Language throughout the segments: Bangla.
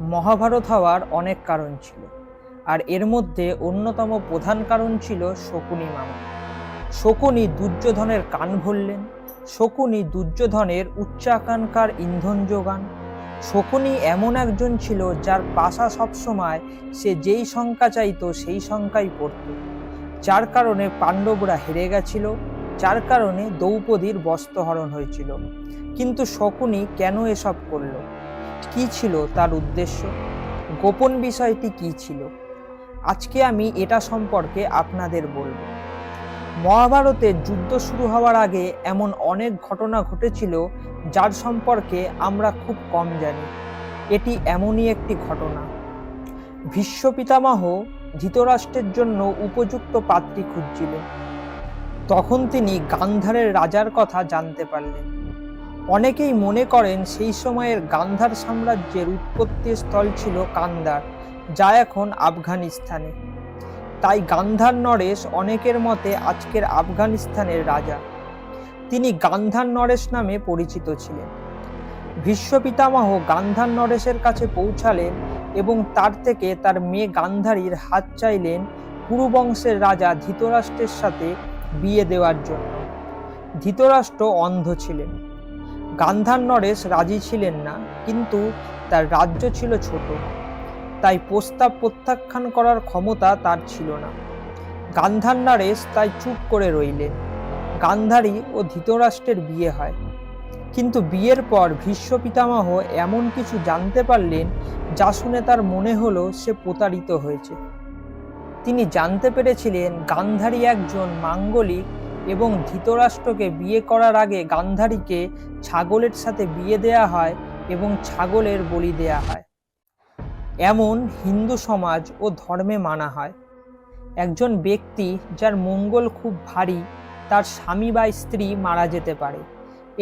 মহাভারত হওয়ার অনেক কারণ ছিল, আর এর মধ্যে অন্যতম প্রধান কারণ ছিল শকুনি মামা। শকুনি দুর্যোধনের কান ভরলেন, শকুনি দুর্যোধনের উচ্চাকাঙ্ক্ষার ইন্ধন যোগান। শকুনি এমন একজন ছিল যার পাশা সবসময় সে যেই সংখ্যা চাইতো সেই সংখ্যাই পড়ত। যার কারণে পাণ্ডবরা হেরে গেছিল, যার কারণে দ্রৌপদীর বস্ত্রহরণ হয়েছিল। কিন্তু শকুনি কেন এসব করল? কি ছিল তার উদ্দেশ্য? গোপন বিষয়টি কি ছিল? আজকে আমি এটা সম্পর্কে আপনাদের বলব। মহাভারতে যুদ্ধ শুরু হওয়ার আগে এমন অনেক ঘটনা ঘটেছিল যার সম্পর্কে আমরা খুব কম জানি। এটি এমনই একটি ঘটনা। ভীষ্ম পিতামহ ধৃতরাষ্ট্রের জন্য উপযুক্ত পাত্রী খুঁজছিলেন। তখন তিনি গান্ধারের রাজার কথা জানতে পারলেন। অনেকেই মনে করেন সেই সময়ের গান্ধার সাম্রাজ্যের উৎপত্তি স্থল ছিল কান্দার, যা এখন আফগানিস্তানে। তাই গান্ধার নরেশ অনেকের মতে আজকের আফগানিস্তানের রাজা। তিনি গান্ধার নরেশ নামে পরিচিত ছিলেন। ভীষ্ম পিতামহ গান্ধার নরেশের কাছে পৌঁছালেন এবং তার থেকে তার মেয়ে গান্ধারীর হাত চাইলেন কুরুবংশের রাজা ধৃতরাষ্ট্রের সাথে বিয়ে দেওয়ার জন্য। ধৃতরাষ্ট্র অন্ধ ছিলেন। গান্ধার নরেশ রাজি ছিলেন না, কিন্তু তার রাজ্য ছিল ছোট। তাই প্রস্তাব প্রত্যাখ্যান করার ক্ষমতা তার ছিল না। গান্ধার নরেশ তাই চুপ করে রইলেন। গান্ধারী ও ধৃতরাষ্ট্রের বিয়ে হয়। কিন্তু বিয়ের পর ভীষ্ম পিতামহ এমন কিছু জানতে পারলেন যা শুনে তার মনে হলো সে প্রতারিত হয়েছে। তিনি জানতে পেরেছিলেন গান্ধারী একজন মাঙ্গলিক এবং ধৃতরাষ্ট্রকে বিয়ে করার আগে গান্ধারীকে ছাগলের সাথে বিয়ে দেয়া হয় এবং ছাগলের বলি দেয়া হয়। এমন হিন্দু সমাজ ও ধর্মে মানা হয়। একজন ব্যক্তি যার মঙ্গল খুব ভারী, তার স্বামী বা স্ত্রী মারা যেতে পারে।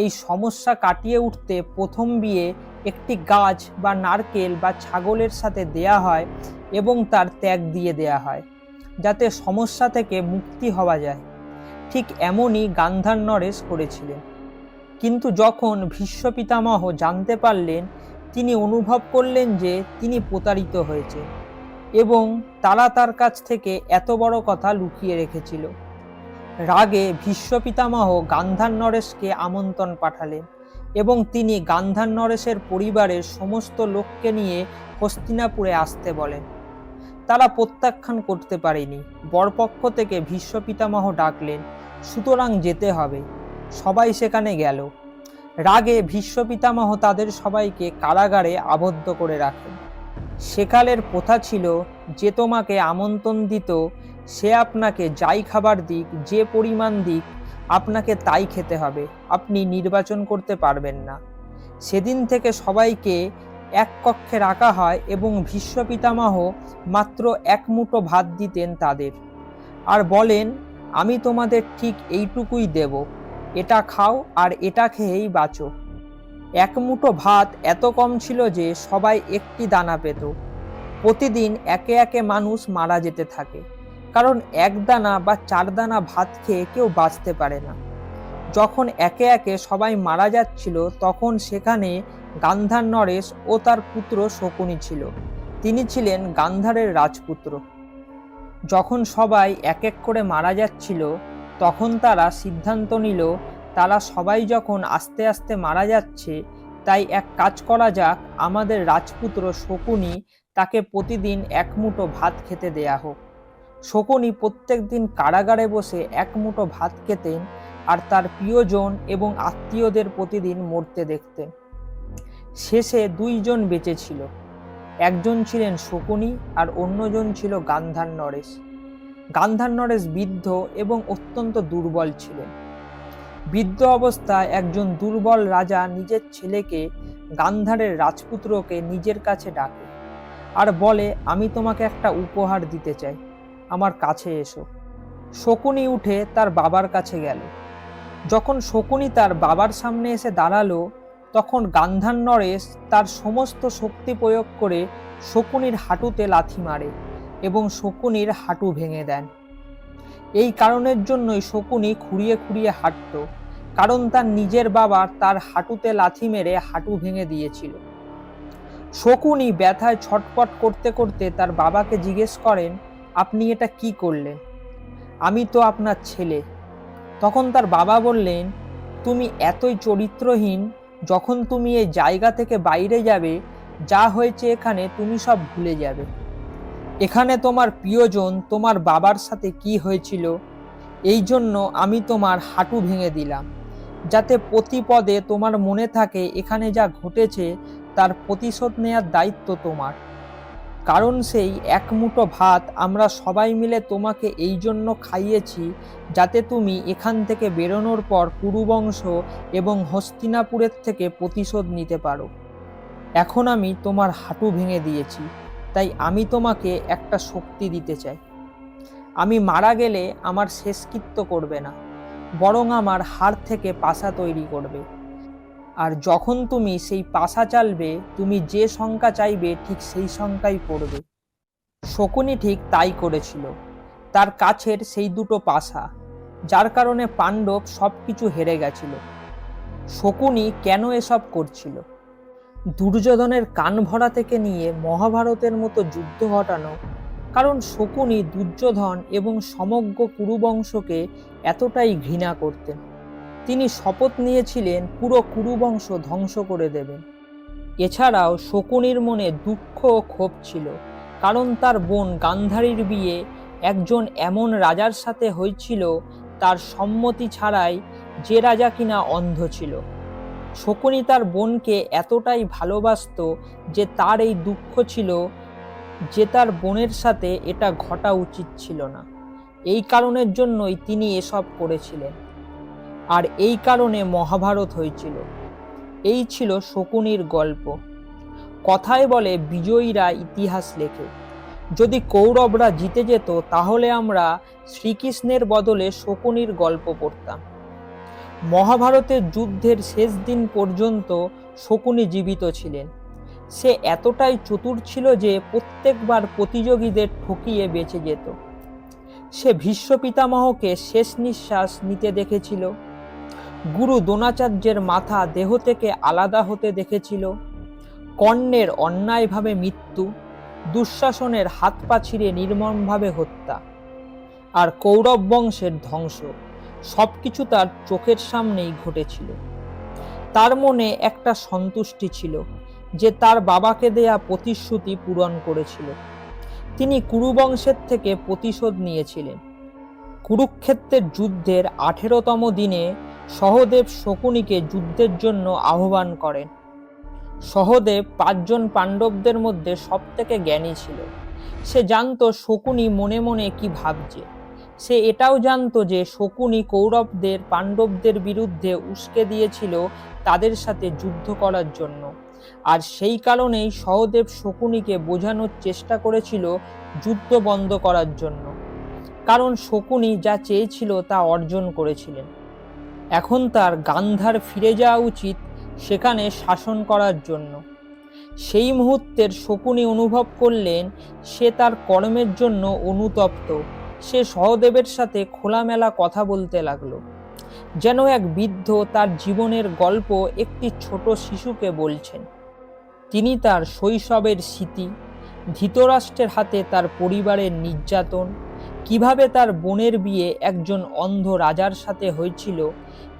এই সমস্যা কাটিয়ে উঠতে প্রথম বিয়ে একটি গাছ বা নারকেল বা ছাগলের সাথে দেয়া হয় এবং তার ত্যাগ দিয়ে দেয়া হয়, যাতে সমস্যা থেকে মুক্তি হওয়া যায়। ঠিক এমনই গান্ধার নরেশ করেছিলেন। কিন্তু যখন ভীষ্ম পিতামহ জানতে পারলেন, তিনি অনুভব করলেন যে তিনি প্রতারিত হয়েছে এবং তারা তার কাছ থেকে এত বড় কথা লুকিয়ে রেখেছিল। রাগে ভীষ্ম পিতামহ গান্ধার নরেশকে আমন্ত্রণ পাঠালেন এবং তিনি গান্ধার নরেশের পরিবারের সমস্ত লোককে নিয়ে হস্তিনাপুরে আসতে বলেন। তারা প্রত্যাখ্যান করতে পারেনি। বরপক্ষ থেকে ভীষ্ম পিতামহ ডাকলেন সুতরাং যেতে হবে। সবাই সেখানে গেল। রাগে ভীষ্ম পিতামহ তাদের সবাইকে কারাগারে আবদ্ধ করে রাখেন সেকালের প্রথা ছিল যে তোমাকে আমন্ত্রণ দিত, সে আপনাকে যাই খাবার দিক, যে পরিমাণ দিক, আপনাকে তাই খেতে হবে। আপনি নির্বাচন করতে পারবেন না। সেদিন থেকে সবাইকে এক কক্ষে রাখা হয় এবং ভীষ্ম পিতামহ মাত্র এক মুঠো ভাত দিতেন তাদের। আর বলেন আমি তোমাদের ঠিক এইটুকুই দেব। এটা খাও আর এটা খেয়েই বাঁচো। এক মুঠো ভাত এত কম ছিল যে সবাই একটি দানা পেত। প্রতিদিন একে একে মানুষ মারা যেতে থাকে। কারণ এক দানা বা চার দানা ভাত খেয়ে কেউ বাঁচতে পারে না। যখন একে একে সবাই মারা যাচ্ছিল, তখন সেখানে গান্ধার নরেশ ও তার পুত্র শকুনি ছিল। তিনি ছিলেন গান্ধারের রাজপুত্র। যখন সবাই এক এক করে মারা যাচ্ছিল, তখন তারা সিদ্ধান্ত নিল, তারা সবাই যখন আস্তে আস্তে মারা যাচ্ছে, তাই এক কাজ করা যাক, আমাদের রাজপুত্র শকুনি তাকে প্রতিদিন এক মুঠো ভাত খেতে দেয়া হোক। শকুনি প্রত্যেক দিন কারাগারে বসে এক মুঠো ভাত খেতেন, আর তার প্রিয়জন এবং আত্মীয়দের প্রতিদিন মরতে দেখতেন। শেষে দুইজন বেঁচে ছিল। একজন ছিলেন শকুনি আর অন্যজন ছিল গান্ধার নরেশ। গান্ধার নরেশ বৃদ্ধ এবং অত্যন্ত দুর্বল ছিলেন। বৃদ্ধ অবস্থায় একজন দুর্বল রাজা নিজের ছেলেকে, গান্ধারের রাজপুত্রকে নিজের কাছে ডাকে আর বলে, আমি তোমাকে একটা উপহার দিতে চাই, আমার কাছে এসো। শকুনি উঠে তার বাবার কাছে গেল। যখন শকুনি তার বাবার সামনে এসে দাঁড়াল তখন গান্ধার নরেশ তার সমস্ত শক্তি প্রয়োগ করে শকুনির হাঁটুতে লাথি মারে এবং শকুনির হাঁটু ভেঙে দেন। এই কারণের জন্যই শকুনি খুঁড়িয়ে খুঁড়িয়ে হাঁটত, কারণ তার নিজের বাবা তার হাঁটুতে লাথি মেরে হাঁটু ভেঙে দিয়েছিল। শকুনি ব্যথায় ছটপট করতে করতে তার বাবাকে জিজ্ঞেস করেন, আপনি এটা কি করলেন? আমি তো আপনার ছেলে। তখন তার বাবা বললেন, তুমি এতই চরিত্রহীন যখন তুমি এই জায়গা থেকে বাইরে যাবে, যা হয়েছে এখানে তুমি সব ভুলে যাবে। এখানে তোমার প্রিয়জন তোমার বাবার সাথে কি হয়েছিল, এই জন্য আমি তোমার হাঁটু ভেঙে দিলাম, যাতে প্রতিপদে তোমার মনে থাকে এখানে যা ঘটেছে, তার প্রতিশোধ নেয়ার দায়িত্ব তোমার। কারণ সেই এক মুঠো ভাত আমরা সবাই মিলে তোমাকে এই জন্য খাইয়েছি যাতে তুমি এখান থেকে বেরোনোর পর কুরুবংশ এবং হস্তিনাপুরের থেকে প্রতিশোধ নিতে পারো। এখন আমি তোমার হাঁটু ভেঙে দিয়েছি, তাই আমি তোমাকে একটা শক্তি দিতে চাই। আমি মারা গেলে আমার শেষকৃত্য করবে না, বরং আমার হাড় থেকে পাশা তৈরি করবে। আর যখন তুমি সেই পাশা চালবে, তুমি যে সংখ্যা চাইবে, ঠিক সেই সংখ্যাই পড়বে। শকুনি ঠিক তাই করেছিল। তার কাছের সেই দুটো পাশা যার কারণে পাণ্ডব সব কিছু হেরে গেছিল। শকুনি কেন এসব করছিল? দুর্যোধনের কান ভরা থেকে নিয়ে মহাভারতের মতো যুদ্ধ ঘটানো, কারণ শকুনি দুর্যোধন এবং সমগ্র কুরুবংশকে এতটাই ঘৃণা করতেন। তিনি শপথ নিয়েছিলেন, পুরো কুরুবংশ ধ্বংস করে দেবেন এছাড়াও শকুনির মনে দুঃখ ও ক্ষোভ ছিল, কারণ তার বোন গান্ধারীর বিয়ে একজন এমন রাজার সাথে হয়েছিল, তার সম্মতি ছাড়াই যে রাজা কিনা অন্ধ ছিল। শকুনি তার বোনকে এতটাই ভালোবাসত যে তার এই দুঃখ ছিল যে তার বোনের সাথে এটা ঘটা উচিত ছিল না। এই কারণের জন্যই তিনি এসব করেছিলেন। আর এই কারণে মহাভারত হয়েছিল। এই ছিল শকুনির গল্প। কথায় বলে বিজয়ীরা ইতিহাস লেখে। যদি কৌরবরা জিতে যেত, তাহলে আমরা শ্রীকৃষ্ণের বদলে শকুনির গল্প পড়তাম। মহাভারতের যুদ্ধের শেষ দিন পর্যন্ত শকুনি জীবিত ছিলেন। সে এতটাই চতুর ছিল যে প্রত্যেকবার প্রতিযোগীদের ঠকিয়ে বেঁচে যেত। সে ভীষ্ম পিতামহকে শেষ নিঃশ্বাস নিতে দেখেছিল। গুরু দ্রোণাচার্যের মাথা দেহ থেকে আলাদা হতে দেখেছিল। কর্ণের অন্যায়ভাবে মৃত্যু, দুঃশাসনের হাত পা ছিঁড়ে নির্মমভাবে হত্যা আর কৌরব বংশের ধ্বংস সবকিছু তার চোখের সামনেই ঘটেছিল। তার মনে একটা সন্তুষ্টি ছিল যে তার বাবাকে দেয়া প্রতিশ্রুতি পূরণ করেছিল। তিনি কুরুবংশের থেকে প্রতিশোধ নিয়েছিলেন। কুরুক্ষেত্রের যুদ্ধের আঠেরোতম দিনে সহদেব শকুনিকে যুদ্ধের জন্য আহ্বান করেন। সহদেব পাঁচজন পাণ্ডবদের মধ্যে সবথেকে জ্ঞানী ছিল। সে জানতো শকুনি মনে মনে কি ভাবছে। সে এটাও জানতো যে শকুনি কৌরবদের, পাণ্ডবদের বিরুদ্ধে উস্কে দিয়েছিল তাদের সাথে যুদ্ধ করার জন্য। আর সেই কারণেই সহদেব শকুনিকে বোঝানোর চেষ্টা করেছিল যুদ্ধ বন্ধ করার জন্য। কারণ শকুনি যা চেয়েছিল তা অর্জন করেছিলেন। এখন তার গান্ধার ফিরে যাওয়া উচিত সেখানে শাসন করার জন্য। সেই মুহূর্তের শকুনি অনুভব করলেন, সে তার কর্মের জন্য অনুতপ্ত। সে সহদেবের সাথে খোলামেলা কথা বলতে লাগল। যেন এক বৃদ্ধ তার জীবনের গল্প একটি ছোট শিশুকে বলছেন। তিনি তার শৈশবের স্মৃতি, ধৃতরাষ্ট্রের হাতে তার পরিবারের নির্যাতন কীভাবে তার বোনের বিয়ে একজন অন্ধ রাজার সাথে হয়েছিল,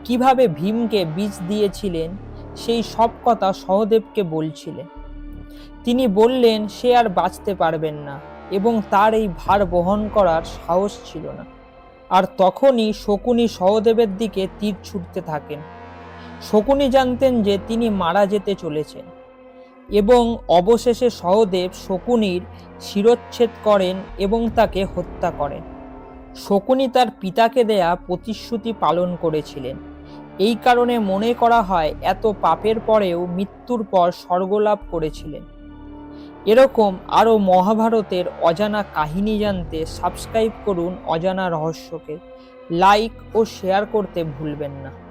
কীভাবে ভীমকে বীজ দিয়েছিলেন, সেই সব কথা সহদেবকে বলছিলেন। তিনি বললেন, সে আর বাঁচতে পারবেন না এবং তার এই ভার বহন করার সাহস ছিল না। আর তখনই শকুনি সহদেবের দিকে তীর ছুটতে থাকেন। শকুনি জানতেন যে তিনি মারা যেতে চলেছেন। এবং অবশেষে সহদেব শকুনির শিরচ্ছেদ করেন এবং তাকে হত্যা করেন। শকুনি তার পিতাকে দেয়া প্রতিশ্রুতি পালন করেছিলেন। এই কারণে মনে করা হয়, এত পাপের পরেও মৃত্যুর পর স্বর্গলাভ করেছিলেন। এরকম আরও মহাভারতের অজানা কাহিনী জানতে সাবস্ক্রাইব করুন অজানা রহস্যকে। লাইক ও শেয়ার করতে ভুলবেন না।